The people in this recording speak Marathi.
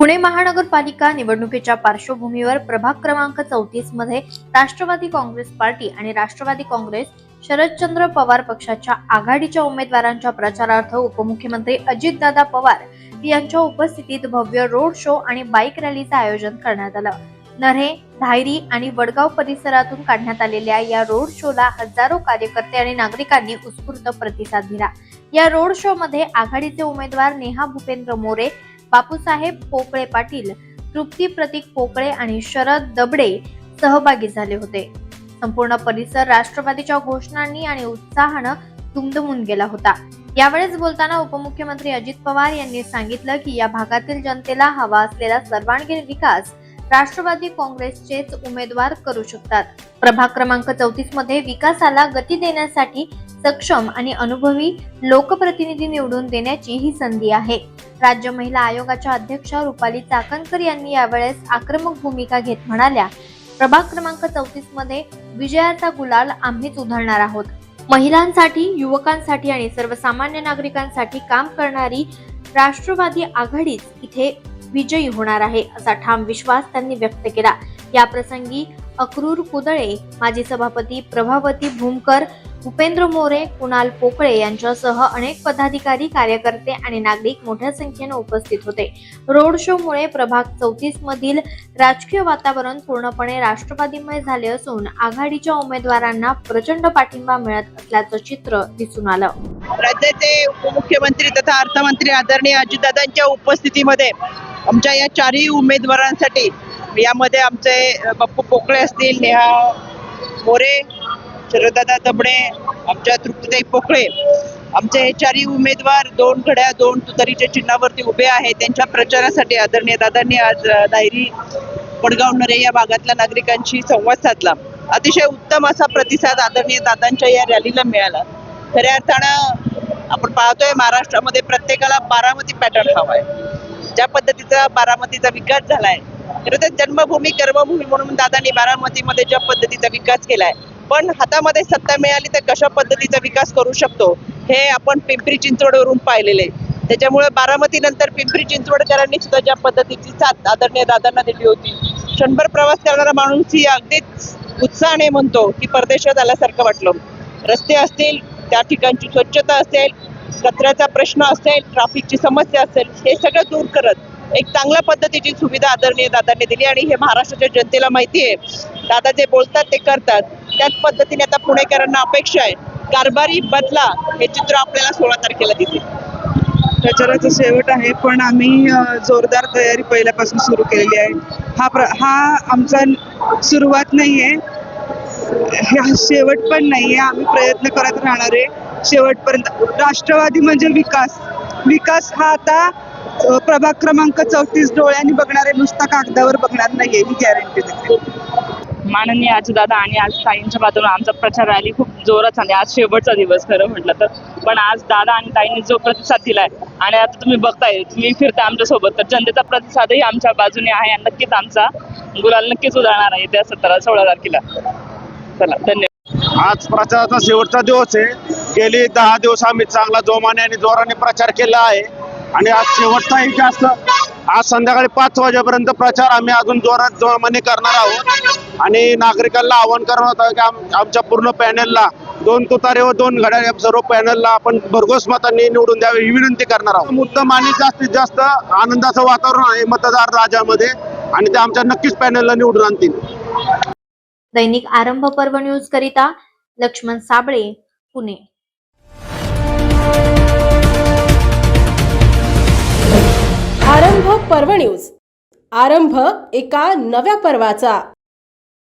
पुणे महानगरपालिका निवडणुकीच्या पार्श्वभूमीवर प्रभाग क्रमांक चौतीसमध्ये राष्ट्रवादी काँग्रेस पार्टी आणि राष्ट्रवादी काँग्रेस शरदचंद्र पवार पक्षाच्या आघाडीच्या उमेदवारांच्या प्रचारार्थ उपमुख्यमंत्री अजितदादा पवार यांच्या उपस्थितीत भव्य रोड शो आणि बाईक रॅलीचं आयोजन करण्यात आलं. नरे धायरी आणि वडगाव परिसरातून काढण्यात आलेल्या या रोड शोला हजारो कार्यकर्ते आणि नागरिकांनी उत्स्फूर्त प्रतिसाद दिला. या रोड शो मध्ये आघाडीचे उमेदवार नेहा भूपेंद्र मोरे बापूसाहेब पोकळे पाटील तृप्ती प्रतीक पोकळे आणि शरद दबडे सहभागी झाले होते. संपूर्ण परिसर राष्ट्रवादीच्या घोषणांनी आणि उत्साहानं दुमदुमून गेला होता. यावेळेस बोलताना उपमुख्यमंत्री अजित पवार यांनी सांगितलं की या भागातील जनतेला हवा असलेला सर्वांगीण विकास राष्ट्रवादी काँग्रेसचेच उमेदवार करू शकतात. प्रभाग क्रमांक चौतीसमध्ये विकासाला गती देण्यासाठी सक्षम आणि अनुभवी लोकप्रतिनिधी निवडून देण्याची ही संधी आहे. राज्य महिला आयोगाच्या अध्यक्षा रुपाली चाकणकर यांनी यावेळेस आक्रमक भूमिका घेत म्हणाल्या प्रभाग क्रमांक चौतीसमध्ये विजयाचा गुलाल आम्हीच उधळणार आहोत. महिलांसाठी युवकांसाठी आणि सर्वसामान्य नागरिकांसाठी काम करणारी राष्ट्रवादी आघाडीच इथे विजयी होणार आहे असा ठाम विश्वास त्यांनी व्यक्त केला. या प्रसंगी अक्रूर कुदळे माजी सभापती प्रभावती भूमकर उपेंद्र मोरे कुणाल पोकळे यांच्यासह अनेक पदाधिकारी कार्यकर्ते आणि नागरिक मोठ्या संख्येने उपस्थित होते. रोड शो मुळे प्रभाग चौतीस मधील राजकीय वातावरण पूर्णपणे राष्ट्रवादीमय झाले असून आघाडीच्या उमेदवारांना प्रचंड पाठिंबा मिळत असल्याचं चित्र दिसून आलं. राज्याचे उपमुख्यमंत्री तथा अर्थमंत्री आदरणीय अजितदादांच्या उपस्थितीमध्ये आमच्या या चारही उमेदवारांसाठी यामध्ये आमचे बाप्पू पोकळे असतील नेहा मोरे शरददादा दबणे आमच्या तृप्तीताई पोकळे. आमचे हे चारही उमेदवार दोन घड्या दोन तुतारीच्या चिन्हावरती उभे आहेत. त्यांच्या प्रचारासाठी आदरणीय दादांनी आज दायरी वडगाव नरे या भागातल्या नागरिकांशी संवाद साधला. अतिशय उत्तम असा प्रतिसाद आदरणीय दादांच्या या रॅलीला मिळाला. खऱ्या अर्थानं आपण पाहतोय महाराष्ट्रामध्ये प्रत्येकाला बारामती पॅटर्न हवाय ज्या पद्धतीचा बारामतीचा विकास झालाय खरं तर जन्मभूमी कर्मभूमी म्हणून दादांनी बारामतीमध्ये ज्या पद्धतीचा विकास केलाय पण हातामध्ये सत्ता मिळाली तर कशा पद्धतीचा विकास करू शकतो हे आपण पिंपरी चिंचवडवरून पाहिलेले. त्याच्यामुळे बारामती नंतर पिंपरी चिंचवडकरांनी सुद्धा ज्या पद्धतीची साथ आदरणीय दादांना दिली होती क्षणभर प्रवास करणारा माणूस ही अगदीच उत्साहाने म्हणतो की परदेशात आल्यासारखं वाटलं. रस्ते असतील त्या ठिकाणची स्वच्छता असेल कचऱ्याचा प्रश्न असेल ट्रॅफिकची समस्या असेल हे सगळं दूर करत एक चांगल्या पद्धतीची सुविधा आदरणीय दादांनी दिली आणि हे महाराष्ट्राच्या जनतेला माहिती आहे. दादा जे बोलतात ते करतात. त्याच पद्धतीने आता पुणेकरांना अपेक्षा आहे. कारभारी बदला हे चित्र आपल्याला सोळा तारखेला दिसेल. प्रचाराचा शेवट आहे पण आम्ही जोरदार तयारी पहिल्यापासून सुरू केलेली आहे. हा प्र हा आमचा सुरुवात नाही आहे हा शेवट पण नाही आहे आम्ही प्रयत्न करत राहणार आहे. शेवटपर्यंत. राष्ट्रवादी म्हणजे विकास. विकास हा आता प्रभाग क्रमांक चौतीस डोळ्यांनी बघणार आहे. नुसता कागदावर बघणार नाहीये. ही गॅरंटी देते. माननीय दादा आणि आज ताईंच्या बाजूने आमचा प्रचार रॅली खूप जोरात झाली आज शेवटचा दिवस खरं म्हटलं तर. पण आज दादा आणि ताईंनी जो प्रतिसाद दिलाय आणि आता तुम्ही बघताय तुम्ही फिरताय आमच्यासोबत तर जनतेचा प्रतिसादही आमच्या बाजूने आहे आणि नक्कीच आमचा गुलाल नक्कीच उधळणार आहे. त्या सतरा सोळा तारखेला. चला धन्यवाद. आज प्रचाराचा शेवटचा दिवस आहे. गेली दहा दिवस आम्ही चांगला जोमाने आणि जोराने प्रचार केला आहे. आणि आज शेवटचाही जास्त आज संध्याकाळी पाच वाजेपर्यंत प्रचार आम्ही अजून जोरात जोमाने करणार आहोत. आणि नागरिकांना आवाहन करणार होतं की आम- आमच्या पूर्ण पॅनलला दोन तुतारे व दोन घड्याळ या सर्व पॅनलला आपण भरघोस मतांनी निवडून द्यावे ही विनंती करणार आहोत. मुद्दम आणि जास्तीत जास्त आनंदाचं वातावरण आहे मतदार राजामध्ये. आणि ते आमच्या नक्कीच पॅनलला निवडून आणतील. दैनिक आरंभ पर्व न्यूज करिता लक्ष्मण साबळे पुणे. आरंभ पर्व न्यूज आरंभ एका नव्या पर्वाचा.